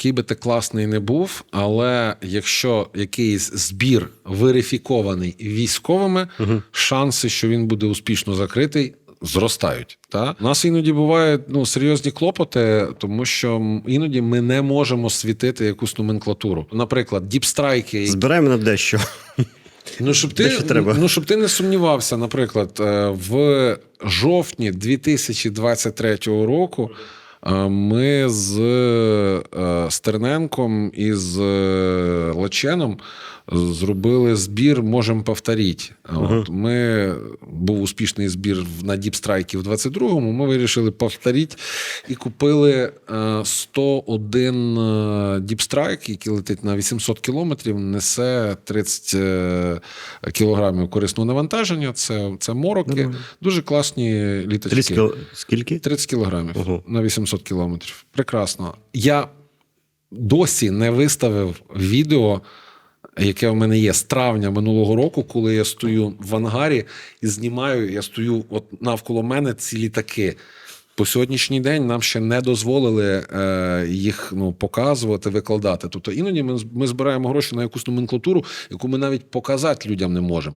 який би ти класний не був, але якщо якийсь збір верифікований військовими, шанси, що він буде успішно закритий. Зростають. Та? У нас іноді бувають ну, серйозні клопоти, тому що іноді ми не можемо світити якусь номенклатуру. Наприклад, діпстрайки, Збираємо на дещо. Ну, щоб ти, треба. ну, щоб ти не сумнівався, наприклад, е, в жовтні 2023 року ми з е, Стерненком і з е, Лаченом зробили збір Можемо повторити. От, ми був успішний збір на діпстрайки в 22-му. Ми вирішили повторити і купили е, 101 е, діпстрайк, який летить на 800 кілометрів, несе 30 е, кілограмів корисного навантаження. Це, це мороки. Дуже класні літачки. 30 кіл... Скільки? 30 кілограмів Ого. на 800 кілометрів. Прекрасно. Я досі не виставив відео, яке в мене є з травня минулого року, коли я стою в ангарі і знімаю, я стою от навколо мене ці літаки. По сьогоднішній день нам ще не дозволили е, їх ну, показувати, викладати. Тобто іноді ми, ми збираємо гроші на якусь номенклатуру, яку ми навіть показати людям не можемо.